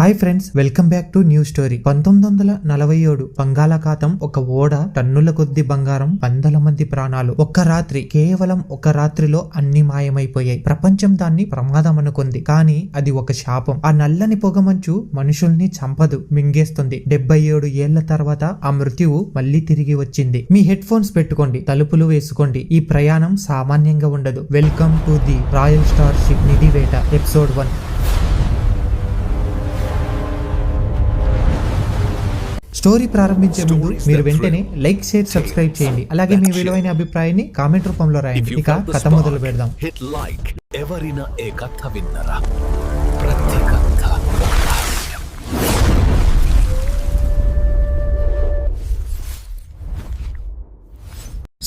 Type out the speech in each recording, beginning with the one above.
Hi friends welcome back to new story. పంతొమ్మిది వందల నలభై ఏడు బంగాళాఖాతం ఒక ఓడ టన్నుల కొద్ది బంగారం వందల మంది ప్రాణాలు. ఒక్క రాత్రి కేవలం ఒక రాత్రిలో అన్ని మాయమైపోయాయి. ప్రపంచం దాన్ని ప్రమాదం అనుకుంది. కానీ అది ఒక శాపం. ఆ నల్లని పొగమంచు మనుషుల్ని చంపదు మింగేస్తుంది. డెబ్బై ఏడు ఏళ్ళ తర్వాత ఆ మృత్యువు మళ్ళీ తిరిగి వచ్చింది. మీ హెడ్ ఫోన్స్ పెట్టుకోండి తలుపులు వేసుకోండి. ఈ ప్రయాణం సామాన్యంగా ఉండదు. Welcome to the royal star ship నిధి వేట ఎపిసోడ్ వన్. స్టోరీ ప్రారంభించే ముందు మీరు వెంటనే లైక్ షేర్ సబ్స్క్రైబ్ చేయండి. అలాగే మీ విలువైన అభిప్రాయాన్ని కామెంట్ రూపంలో రాయండి. ఇక కథ మొదలు పెడదాం. ఎవరిన ఏ కథ విన్నరా?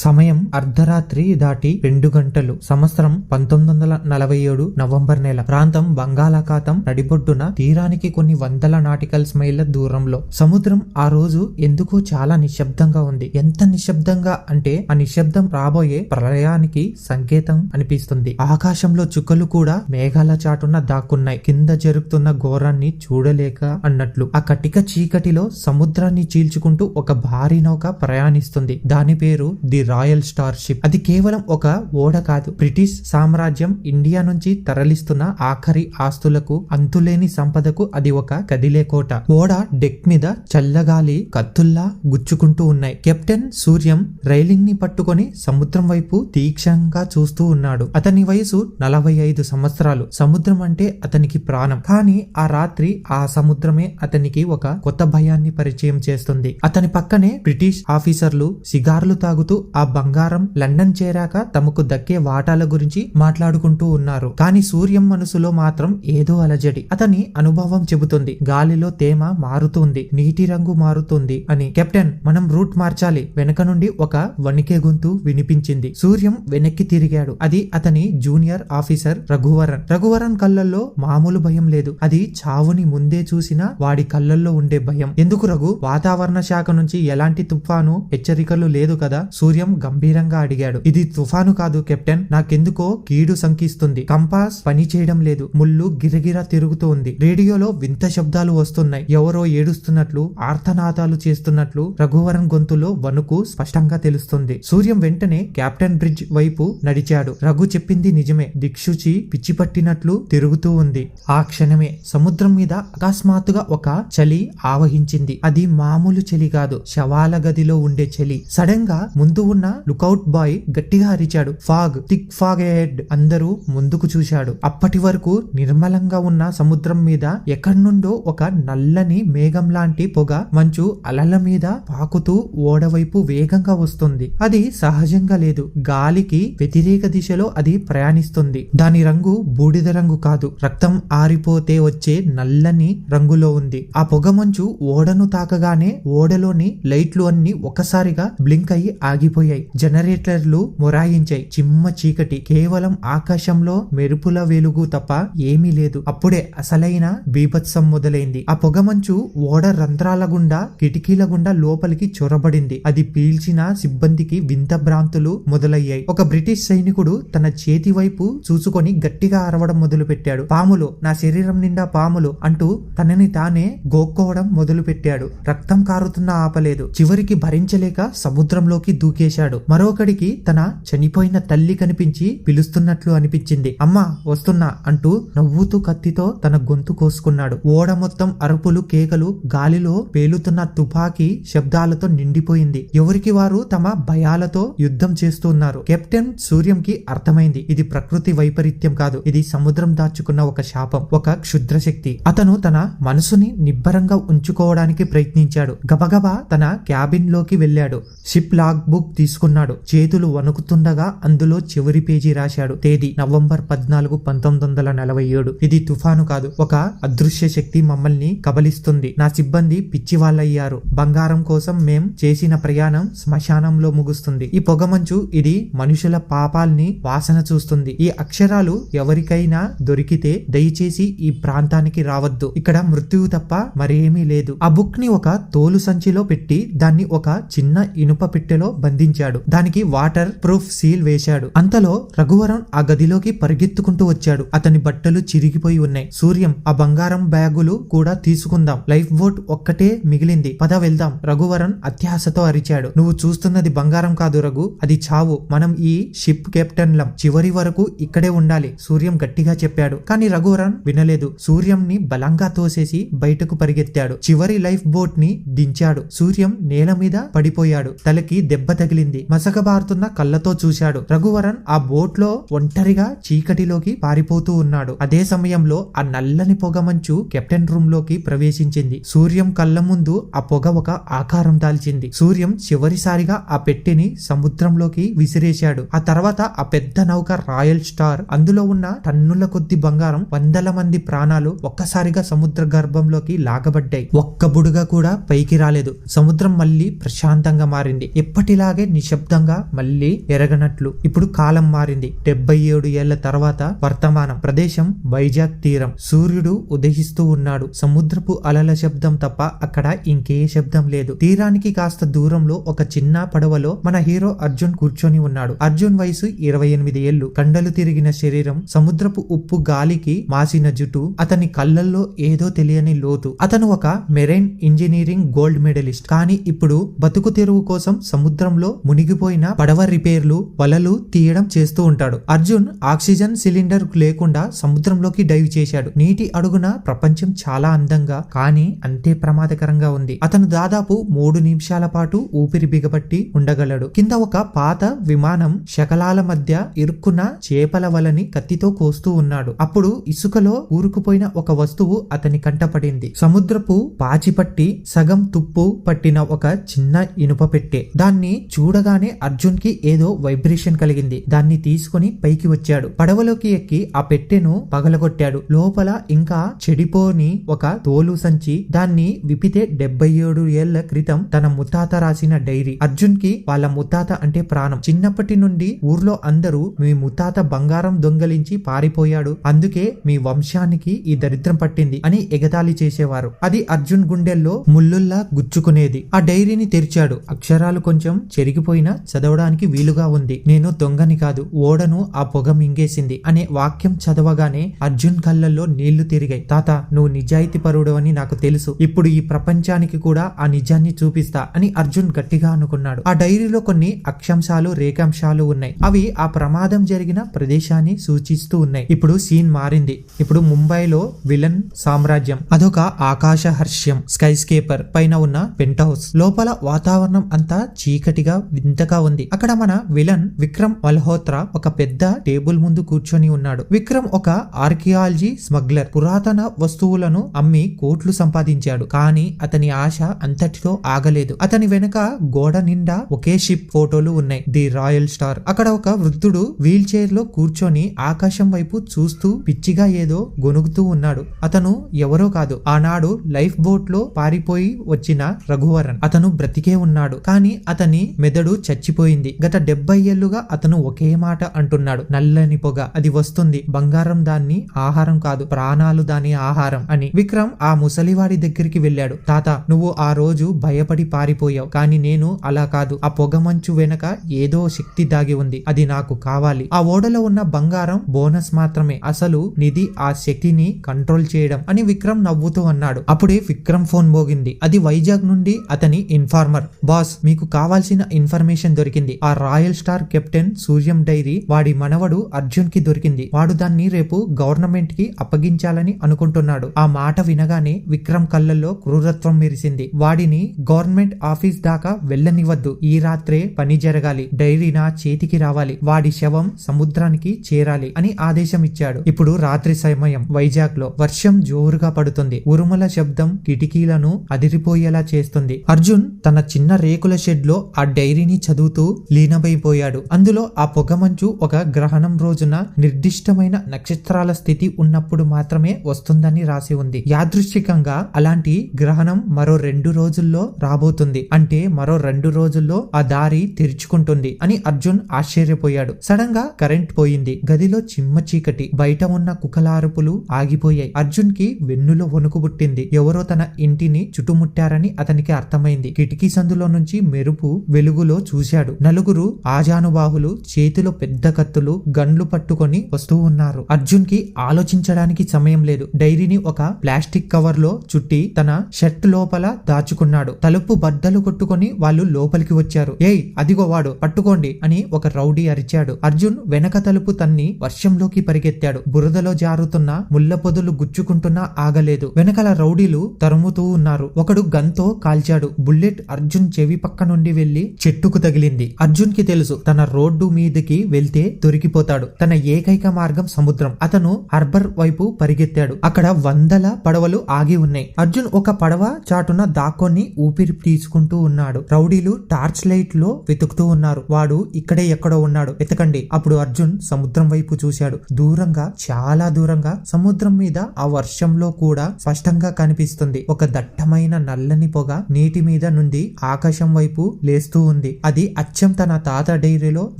సమయం అర్ధరాత్రి దాటి రెండు గంటలు. సంవత్సరం పంతొమ్మిది వందల నలభై ఏడు నవంబర్ నెల. ప్రాంతం బంగాళాఖాతం నడిబొడ్డున తీరానికి కొన్ని వందల నాటికల్స్ మైళ్ళ దూరంలో. సముద్రం ఆ రోజు ఎందుకో చాలా నిశ్శబ్దంగా ఉంది. ఎంత నిశ్శబ్దంగా అంటే ఆ నిశ్శబ్దం రాబోయే ప్రళయానికి సంకేతం అనిపిస్తుంది. ఆకాశంలో చుక్కలు కూడా మేఘాల చాటున దాక్కున్నాయి. కింద జరుగుతున్న ఘోరాన్ని చూడలేక అన్నట్లు. ఆ కటిక చీకటిలో సముద్రాన్ని చీల్చుకుంటూ ఒక భారీ నౌక ప్రయాణిస్తుంది. దాని పేరు ది రాయల్ స్టార్ షిప్ అది కేవలం ఒక ఓడ కాదు. బ్రిటిష్ సామ్రాజ్యం ఇండియా నుంచి తరలిస్తున్న ఆఖరి ఆస్తులకు అంతులేని సంపదకు అది ఒక కదిలే కోట. ఓడ డెక్ మీద చల్లగాలి కత్తుల్లా గుచ్చుకుంటూ ఉన్నాయి. కెప్టెన్ సూర్యం రైలింగ్ని పట్టుకొని సముద్రం వైపు తీక్షంగా చూస్తూ ఉన్నాడు. అతని వయసు నలభై ఐదు సంవత్సరాలు. సముద్రం అంటే అతనికి ప్రాణం. కానీ ఆ రాత్రి ఆ సముద్రమే అతనికి ఒక కొత్త భయాన్ని పరిచయం చేస్తుంది. అతని పక్కనే బ్రిటిష్ ఆఫీసర్లు సిగార్లు తాగుతూ ఆ ఆ బంగారం లండన్ చేరాక తమకు దక్కే వాటాల గురించి మాట్లాడుకుంటూ ఉన్నారు. కానీ సూర్యం మనసులో మాత్రం ఏదో అలజడి. అతని అనుభవం చెబుతుంది. గాలిలో తేమ మారుతుంది. నీటి రంగు మారుతుంది అని. కెప్టెన్ మనం రూట్ మార్చాలి. వెనక నుండి ఒక వణికే గొంతు వినిపించింది. సూర్యం వెనక్కి తిరిగాడు. అది అతని జూనియర్ ఆఫీసర్ రఘువరన్. రఘువరన్ కళ్ళల్లో మామూలు భయం లేదు. అది చావుని ముందే చూసిన వాడి కళ్ళల్లో ఉండే భయం. ఎందుకు రఘు? వాతావరణ శాఖ నుంచి ఎలాంటి తుఫాను హెచ్చరికలు లేదు కదా? సూర్యం గంభీరంగా అడిగాడు. ఇది తుఫాను కాదు కెప్టెన్. నాకెందుకో కీడు సంకిస్తుంది. కంపాస్ పని చేయడం లేదు. ముళ్ళు గిరగిరా తిరుగుతూ ఉంది రేడియోలో వింత శబ్దాలు వస్తున్నాయి. ఎవరో ఏడుస్తున్నట్లు ఆర్తనాదాలు చేస్తున్నట్లు రఘువరన్ గొంతులో వణుకు స్పష్టంగా తెలుస్తుంది. సూర్యం వెంటనే కెప్టెన్ బ్రిడ్జ్ వైపు నడిచాడు. రఘు చెప్పింది నిజమే. దిక్షుచి పిచ్చి పట్టినట్లు తిరుగుతూ ఉంది. ఆ క్షణమే సముద్రం మీద అకస్మాత్తుగా ఒక చలి ఆవహించింది. అది మామూలు చలి కాదు. శవాల గదిలో ఉండే చలి. సడన్గా ముందు ఉన్న లుకౌట్ బాయ్ గట్టిగా అరిచాడు. ఫాగ్ థిక్ ఫాగ్ హెడ్ అందరూ ముందుకు చూశాడు. అప్పటి వరకు నిర్మలంగా ఉన్న సముద్రం మీద ఎక్కడి నుండో ఒక నల్లని మేఘం లాంటి పొగ మంచు అలల మీద పాకుతూ ఓడవైపు వేగంగా వస్తుంది. అది సహజంగా లేదు. గాలికి వ్యతిరేక దిశలో అది ప్రయాణిస్తుంది. దాని రంగు బూడిద రంగు కాదు. రక్తం ఆరిపోతే వచ్చే నల్లని రంగులో ఉంది. ఆ పొగ మంచు ఓడను తాకగానే ఓడలోని లైట్లు అన్ని ఒకసారిగా బ్లింక్ అయి ఆగిపోయాయి. జనరేటర్లు మొరాయించాయి. చిమ్మ చీకటి. కేవలం ఆకాశంలో మెరుపుల వెలుగు తప్ప ఏమీ లేదు. అప్పుడే అసలైన బీభత్సం మొదలైంది. ఆ పొగమంచు ఓడ రంధ్రాల గుండా కిటికీల గుండా లోపలికి చొరబడింది. అది పీల్చిన సిబ్బందికి వింత భ్రాంతులు మొదలయ్యాయి. ఒక బ్రిటిష్ సైనికుడు తన చేతి వైపు చూసుకొని గట్టిగా అరవడం మొదలు పెట్టాడు పాములు నా శరీరం నిండా పాములు అంటూ తనని తానే గోక్కోవడం మొదలు పెట్టాడు రక్తం కారుతున్నా ఆపలేదు. చివరికి భరించలేక సముద్రంలోకి దూకేశాడు. మరొకడికి తన చనిపోయిన తల్లి కనిపించి పిలుస్తున్నట్లు అనిపించింది. అమ్మా వస్తున్నా అంటూ నవ్వుతూ కత్తితో తన గొంతు కోసుకున్నాడు. ఓడ మొత్తం అరుపులు కేకలు గాలిలో పేలుతున్న తుపాకీ శబ్దాలతో నిండిపోయింది. ఎవరికి వారు తమ భయాలతో యుద్ధం చేస్తున్నారు? కెప్టెన్ సూర్యంకి అర్థమైంది. ఇది ప్రకృతి వైపరీత్యం కాదు. ఇది సముద్రం దాచుకున్న ఒక శాపం ఒక క్షుద్ర శక్తి అతను తన మనసుని నిబ్బరంగా ఉంచుకోవడానికి ప్రయత్నించాడు. గబగబా తన క్యాబిన్లోకి వెళ్ళాడు. షిప్ లాగ్ బుక్ తీసుకున్నాడు. చేతులు వణుకుతుండగా అందులో చివరి పేజీ రాశాడు. తేదీ నవంబర్ పద్నాలుగు పంతొమ్మిది వందల నలభై ఏడు. ఇది తుఫాను కాదు. ఒక అదృశ్య శక్తి మమ్మల్ని కబలిస్తుంది. నా సిబ్బంది పిచ్చి వాళ్ళయ్యారు బంగారం కోసం మేం చేసిన ప్రయాణం శ్మశానంలో ముగుస్తుంది. ఈ పొగమంచు ఇది మనుషుల పాపాల్ని వాసన చూస్తుంది. ఈ అక్షరాలు ఎవరికైనా దొరికితే దయచేసి ఈ ప్రాంతానికి రావద్దు. ఇక్కడ మృత్యువు తప్ప మరేమీ లేదు. ఆ బుక్ని ఒక తోలు సంచిలో పెట్టి దాన్ని ఒక చిన్న ఇనుప పెట్టెలో బంధించి బిగించాడు దానికి వాటర్ ప్రూఫ్ సీల్ వేశాడు. అంతలో రఘువరం ఆ గదిలోకి పరిగెత్తుకుంటూ వచ్చాడు. అతని బట్టలు చిరిగిపోయి ఉన్నాయి. సూర్యం ఆ బంగారం బ్యాగులు కూడా తీసుకుందాం. లైఫ్ బోట్ ఒక్కటే మిగిలింది. పద వెళ్దాం. రఘువరన్ అత్యాశతో అరిచాడు. నువ్వు చూస్తున్నది బంగారం కాదు రఘు. అది చావు. మనం ఈ షిప్ కెప్టెన్లం. చివరి వరకు ఇక్కడే ఉండాలి. సూర్యం గట్టిగా చెప్పాడు. కానీ రఘువరన్ వినలేదు. సూర్యంని బలంగా తోసేసి బయటకు పరిగెత్తాడు. చివరి లైఫ్ బోట్ని దించాడు. సూర్యం నేల మీద పడిపోయాడు. తలకి దెబ్బ తగిలి తగిలింది. మసకబారుతున్న కళ్ళతో చూశాడు. రఘువరన్ ఆ బోట్లో ఒంటరిగా చీకటిలోకి పారిపోతూ ఉన్నాడు. అదే సమయంలో ఆ నల్లని పొగ మంచు కెప్టెన్ రూమ్లోకి ప్రవేశించింది. సూర్యం కళ్ళ ముందు ఆ పొగ ఒక ఆకారం దాల్చింది. సూర్యం చివరిసారిగా ఆ పెట్టెని సముద్రంలోకి విసిరేశాడు. ఆ తర్వాత ఆ పెద్ద నౌక రాయల్ స్టార్ అందులో ఉన్న టన్నుల కొద్ది బంగారం వందల మంది ప్రాణాలు ఒక్కసారిగా సముద్ర గర్భంలోకి లాగబడ్డాయి. ఒక్క బుడుగ కూడా పైకి రాలేదు. సముద్రం మళ్ళీ ప్రశాంతంగా మారింది. ఎప్పటిలాగే నిశ్శబ్దంగా మళ్ళీ ఎరగనట్లు. ఇప్పుడు కాలం మారింది. డెబ్బై ఏడు ఏళ్ళ తర్వాత వర్తమానం. ప్రదేశం వైజాగ్ తీరం. సూర్యుడు ఉదయిస్తూ ఉన్నాడు. సముద్రపు అలల శబ్దం తప్ప అక్కడ ఇంకే శబ్దం లేదు. తీరానికి కాస్త దూరంలో ఒక చిన్న పడవలో మన హీరో అర్జున్ కూర్చొని ఉన్నాడు. అర్జున్ వయసు ఇరవై ఎనిమిది ఏళ్ళు కండలు తిరిగిన శరీరం సముద్రపు ఉప్పు గాలికి మాసిన జుట్టు. అతని కళ్ళల్లో ఏదో తెలియని లోతు. అతను ఒక మెరైన్ ఇంజనీరింగ్ గోల్డ్ మెడలిస్ట్. కానీ ఇప్పుడు బతుకు తెరువు కోసం సముద్రంలో మునిగిపోయిన పడవ రిపేర్లు వలలు తీయడం చేస్తూ ఉంటాడు. అర్జున్ ఆక్సిజన్ సిలిండర్ లేకుండా సముద్రంలోకి డైవ్ చేశాడు. నీటి అడుగున ప్రపంచం చాలా అందంగా కానీ అంతే ప్రమాదకరంగా ఉంది. అతను దాదాపు మూడు నిమిషాల పాటు ఊపిరి బిగబట్టి ఉండగలడు. కింద ఒక పాత విమానం శకలాల మధ్య ఇరుక్కున్న చేపల వలని కత్తితో కోస్తూ ఉన్నాడు. అప్పుడు ఇసుకలో ఊరుకుపోయిన ఒక వస్తువు అతని కంటపడింది. సముద్రపు పాచిపట్టి సగం తుప్పు పట్టిన ఒక చిన్న ఇనుప పెట్టే. దాన్ని చూడగానే అర్జున్కి ఏదో వైబ్రేషన్ కలిగింది. దాన్ని తీసుకుని పైకి వచ్చాడు. పడవలోకి ఎక్కి ఆ పెట్టెను పగలగొట్టాడు. లోపల ఇంకా చెడిపోని ఒక తోలు సంచి. దాన్ని విపితే డెబ్బై ఏడు ఏళ్ళ క్రితం తన ముత్తాత రాసిన డైరీ. అర్జున్కి వాళ్ళ ముత్తాత అంటే ప్రాణం. చిన్నప్పటి నుండి ఊర్లో అందరూ మీ ముత్తాత బంగారం దొంగలించి పారిపోయాడు. అందుకే మీ వంశానికి ఈ దరిద్రం పట్టింది అని ఎగతాళి చేసేవారు. అది అర్జున్ గుండెల్లో ముల్లుల్లా గుచ్చుకునేది. ఆ డైరీని తెరిచాడు. అక్షరాలు కొంచెం చెరిగి చెరిగిపోయినా చదవడానికి వీలుగా ఉంది. నేను దొంగని కాదు ఓడను ఆ పొగ మింగేసింది అనే వాక్యం చదవగానే అర్జున్ కళ్ళల్లో నీళ్ళు తిరిగాయి. తాత నువ్వు నిజాయితీ పరుడు అని నాకు తెలుసు. ఇప్పుడు ఈ ప్రపంచానికి కూడా ఆ నిజాన్ని చూపిస్తా అని అర్జున్ గట్టిగా అనుకున్నాడు. ఆ డైరీలో కొన్ని అక్షాంశాలు రేఖాంశాలు ఉన్నాయి. అవి ఆ ప్రమాదం జరిగిన ప్రదేశాన్ని సూచిస్తూ ఉన్నాయి. ఇప్పుడు సీన్ మారింది. ఇప్పుడు ముంబైలో విలన్ సామ్రాజ్యం అదొక ఆకాశ హర్ష్యం స్కై స్కేపర్ పైన ఉన్న పెంట్ హౌస్. లోపల వాతావరణం అంతా చీకటిగా వింతగా ఉంది. అక్కడ మన విలన్ విక్రమ్ మల్హోత్రా ఒక పెద్ద టేబుల్ ముందు కూర్చొని ఉన్నాడు. విక్రమ్ ఒక ఆర్కియాలజీ స్మగ్లర్. పురాతన వస్తువులను అమ్మి కోట్లు సంపాదించాడు. కానీ అతని ఆశ అంతటితో ఆగలేదు. అతని వెనుక గోడ నిండా ఒకే షిప్ ఫోటోలు ఉన్నాయి. The royal star. అక్కడ ఒక వృద్ధుడు వీల్ చైర్లో కూర్చొని ఆకాశం వైపు చూస్తూ పిచ్చిగా ఏదో గొనుగుతూ ఉన్నాడు. అతను ఎవరో కాదు. ఆనాడు లైఫ్ బోట్లో పారిపోయి వచ్చిన రఘువరన్. అతను బ్రతికే ఉన్నాడు. కానీ అతని మెదడు చచ్చిపోయింది. గత డెబ్బై ఏళ్ళుగా అతను ఒకే మాట అంటున్నాడు. నల్లని పొగ. అది వస్తుంది. బంగారం దాన్ని ఆహారం కాదు. ప్రాణాలు దాని ఆహారం అని. విక్రమ్ ఆ ముసలివాడి దగ్గరికి వెళ్ళాడు. తాత నువ్వు ఆ రోజు భయపడి పారిపోయావు. కానీ నేను అలా కాదు. ఆ పొగ మంచు వెనక ఏదో శక్తి దాగి ఉంది. అది నాకు కావాలి. ఆ ఓడలో ఉన్న బంగారం బోనస్ మాత్రమే. అసలు నిధి ఆ శక్తిని కంట్రోల్ చేయడం అని విక్రమ్ నవ్వుతూ అన్నాడు. అప్పుడే విక్రమ్ ఫోన్ మోగింది. అది వైజాగ్ నుండి అతని ఇన్ఫార్మర్. బాస్ మీకు కావాల్సిన ఇన్ఫర్మేషన్ దొరికింది. ఆ royal star captain Suryam diary వాడి మనవడు అర్జున్కి దొరికింది. వాడు దాన్ని రేపు గవర్నమెంట్కి అప్పగించాలని అనుకుంటున్నాడు. ఆ మాట వినగానే విక్రమ్ కళ్ళల్లో క్రూరత్వం మెరిసింది. వాడిని గవర్నమెంట్ ఆఫీస్ దాకా వెళ్ళనివ్వద్దు. ఈ రాత్రే పని జరగాలి. డైరీ నా చేతికి రావాలి. వాడి శవం సముద్రానికి చేరాలి అని ఆదేశం ఇచ్చాడు ఇప్పుడు రాత్రి సమయం. వైజాగ్లో వర్షం జోరుగా పడుతుంది. ఉరుముల శబ్దం కిటికీలను అదిరిపోయేలా చేస్తుంది. అర్జున్ తన చిన్న రేకుల షెడ్లో ఆ డైరీని చదువుతూ లీనమైపోయాడు. అందులో ఆ పొగమంచు ఒక గ్రహణం రోజున నిర్దిష్టమైన నక్షత్రాల స్థితి ఉన్నప్పుడు మాత్రమే వస్తుందని రాసి ఉంది. యాదృశ్చికంగా అలాంటి గ్రహణం మరో రెండు రోజుల్లో రాబోతుంది. అంటే మరో రెండు రోజుల్లో ఆ దారి తెరుచుకుంటుంది అని అర్జున్ ఆశ్చర్యపోయాడు. సడన్గా కరెంట్ పోయింది. గదిలో చిమ్మ చీకటి బయట ఉన్న కుకలారుపులు ఆగిపోయాయి. అర్జున్కి వెన్నులో వణుకు పుట్టింది. ఎవరో తన ఇంటిని చుట్టుముట్టారని అతనికి అర్థమైంది. కిటికీ సందులో నుంచి మెరుపు వెలుగు వెలుగులో చూశాడు. నలుగురు ఆజానుబాహులు చేతిలో పెద్ద కత్తులు గన్లు పట్టుకొని వస్తూ ఉన్నారు. అర్జున్కి ఆలోచించడానికి సమయం లేదు. డైరీని ఒక ప్లాస్టిక్ కవర్లో చుట్టి తన షర్ట్ లోపల దాచుకున్నాడు. తలుపు బద్దలు కొట్టుకొని వాళ్ళు లోపలికి వచ్చారు. ఏయ్ అదిగో వాడు పట్టుకోండి అని ఒక రౌడీ అరిచాడు. అర్జున్ వెనక తలుపు తన్ని వర్షంలోకి పరిగెత్తాడు. బురదలో జారుతున్న ముళ్ళ పొదలు గుచ్చుకుంటున్నా ఆగలేదు. వెనకాల రౌడీలు తరుముతూ ఉన్నారు. ఒకడు గన్తో కాల్చాడు. బుల్లెట్ అర్జున్ చెవి పక్క నుండి వెళ్ళి చెట్టుకు తగిలింది. అర్జున్కి తెలుసు తన రోడ్డు మీదకి వెళ్తే దొరికిపోతాడు. తన ఏకైక మార్గం సముద్రం. అతను హార్బర్ వైపు పరిగెత్తాడు. అక్కడ వందల పడవలు ఆగి ఉన్నాయి. అర్జున్ ఒక పడవ చాటున దాక్కొని ఊపిరి తీసుకుంటూ ఉన్నాడు. రౌడీలు టార్చ్ లైట్లో వెతుకుతూ ఉన్నారు. వాడు ఇక్కడే ఎక్కడో ఉన్నాడు. వెతకండి. అప్పుడు అర్జున్ సముద్రం వైపు చూశాడు. దూరంగా చాలా దూరంగా సముద్రం మీద ఆ వర్షంలో కూడా స్పష్టంగా కనిపిస్తుంది. ఒక దట్టమైన నల్లని పొగ నీటి మీద నుండి ఆకాశం వైపు లేస్తూ ఉంది. అది అచ్చం తన తాత డైరీలో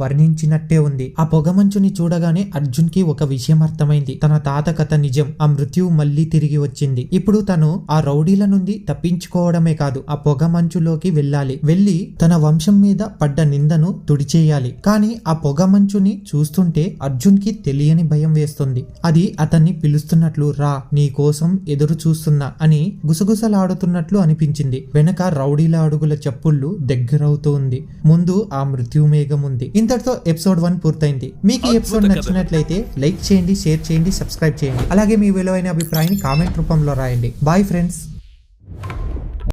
వర్ణించినట్టే ఉంది. ఆ పొగమంచుని చూడగానే అర్జున్కి ఒక విషయం అర్థమైంది. తన తాత కథ నిజం. ఆ మృత్యువు మళ్ళీ తిరిగి వచ్చింది. ఇప్పుడు తను ఆ రౌడీల నుండి తప్పించుకోవడమే కాదు ఆ పొగ మంచులోకి వెళ్ళాలి. వెళ్ళి తన వంశం మీద పడ్డ నిందను తుడిచేయాలి. కానీ ఆ పొగ మంచుని చూస్తుంటే అర్జున్కి తెలియని భయం వేస్తుంది. అది అతన్ని పిలుస్తున్నట్లు రా నీ కోసం ఎదురు చూస్తున్నా అని గుసగుసలాడుతున్నట్లు అనిపించింది. వెనక రౌడీల అడుగుల చప్పుళ్ళు దగ్గరవుతోంది ముందు ఆ మృత్యు మేఘం ఉంది. ఇంతటితో ఎపిసోడ్ వన్ పూర్తయింది. మీకు ఈ ఎపిసోడ్. నచ్చినట్లయితే లైక్ చేయండి షేర్ చేయండి సబ్స్క్రైబ్ చేయండి. అలాగే మీ విలువైన అభిప్రాయాన్ని కామెంట్ రూపంలో రాయండి. Bye friends.